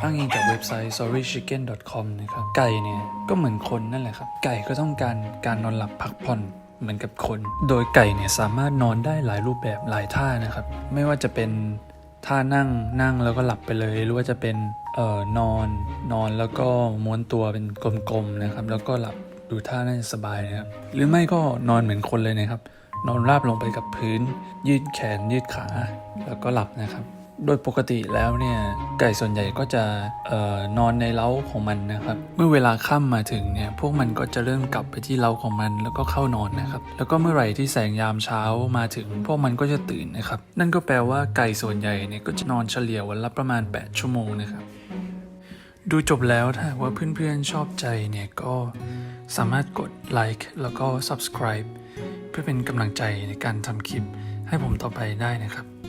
อ้างอิงจากเว็บไซต์ sorrychicken.com นะครับ ไก่เนี่ยก็เหมือนคนนั่นแหละครับ ไก่ก็ต้องการการนอนหลับพักผ่อนเหมือนกับคน โดยไก่เนี่ยสามารถนอนได้หลายรูปแบบหลายท่านะครับ ไม่ว่าจะเป็นท่านั่งนั่งแล้วก็หลับไปเลย หรือว่าจะเป็นเอ่อนอนนอนแล้วก็ม้วนตัวเป็นกลมๆนะครับ แล้วก็หลับดูท่าน่าจะสบายนะครับ หรือไม่ก็นอนเหมือนคนเลยนะครับ นอนราบลงไปกับพื้น ยืดแขนยืดขา แล้วก็หลับนะครับ โดยปกติแล้วเนี่ยไก่ส่วนใหญ่ก็จะออนอนในเล้าของมันนะครับ เมื่อเวลาค่ำมาถึงเนี่ยพวกมันก็จะเริ่มกลับไปที่เล้าของมันแล้วก็เข้านอนนะครับ แล้วก็เมื่อไหร่ที่แสงยามเช้ามาถึง พวกมันก็จะตื่นนะครับ นั่นก็แปลว่าไก่ส่วนใหญ่เนี่ยก็จะนอนเฉลี่ยวันละประมาณ 8 ชั่วโมงนะครับดูจบแล้วถ้าว่าเพื่อนๆชอบใจเนี่ยก็สามารถกดไลค์แล้วก็ subscribe เพื่อเป็นกำลังใจในการทำคลิปให้ผมต่อไปได้นะครับ